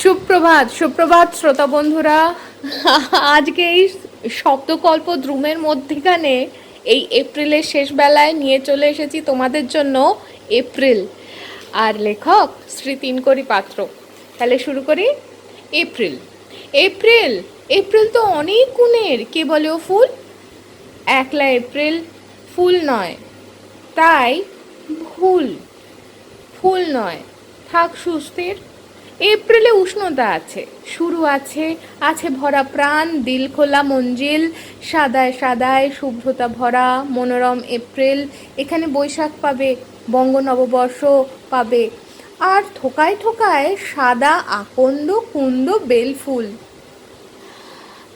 সুপ্রভাত সুপ্রভাত শ্রোতা বন্ধুরা। আজকে এই শব্দকল্প দ্রুমের মধ্যেখানে এই এপ্রিলের শেষ বেলায় নিয়ে চলে এসেছি তোমাদের জন্য এপ্রিল। আর লেখক শ্রী তিনকরি পাত্র। তাহলে শুরু করি। এপ্রিল। এপ্রিল এপ্রিল তো অনেক গুণের, কে বলে ও ফুল? একলা এপ্রিল ফুল নয়, তাই ভুল ফুল নয়। থাক সুস্থির। এপ্রিলে উষ্ণতা আছে, শুরু আছে আছে ভরা প্রাণ, দিল খোলা মঞ্জিল, সাদায় সাদায় শুভ্রতা ভরা, মনোরম এপ্রিল, এখানে বৈশাখ পাবে বঙ্গ নববর্ষ পাবে, আর থোকায় থোকায় সাদা, আকন্দ, কুন্দ বেলফুল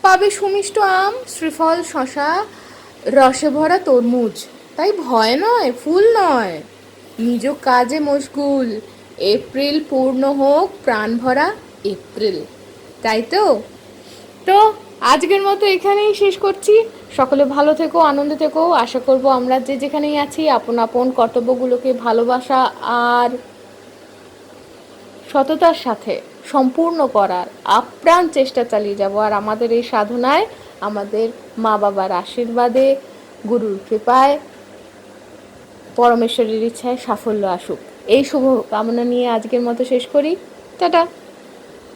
পাবে সুমিষ্ট আম, শ্রীফল, শশা, রসে ভরা তরমুজ। তাই ভয় নয়, ফুল নয়। নিজ কাজে মশগুল। এপ্রিল পূর্ণ হোক, প্রাণ ভরা এপ্রিল। তাই তো? তো আজকের মতো এখানেই শেষ করছি। সকলে ভালো থেকো, আনন্দে থেকো। আশা করব আমরা যে যেখানেই আছি, আপন আপন কর্তব্যগুলোকে ভালোবাসা আর সততার সাথে সম্পূর্ণ করার আপ্রাণ চেষ্টা চালিয়ে যাব। আর আমাদের এই সাধনায় আমাদের মা বাবার আশীর্বাদে, গুরুর কৃপায় পরমেশ্বরের ইচ্ছায় সাফল্য আসুক। এই শুভ কামনা নিয়ে আজকের মতো শেষ করি। টাটা।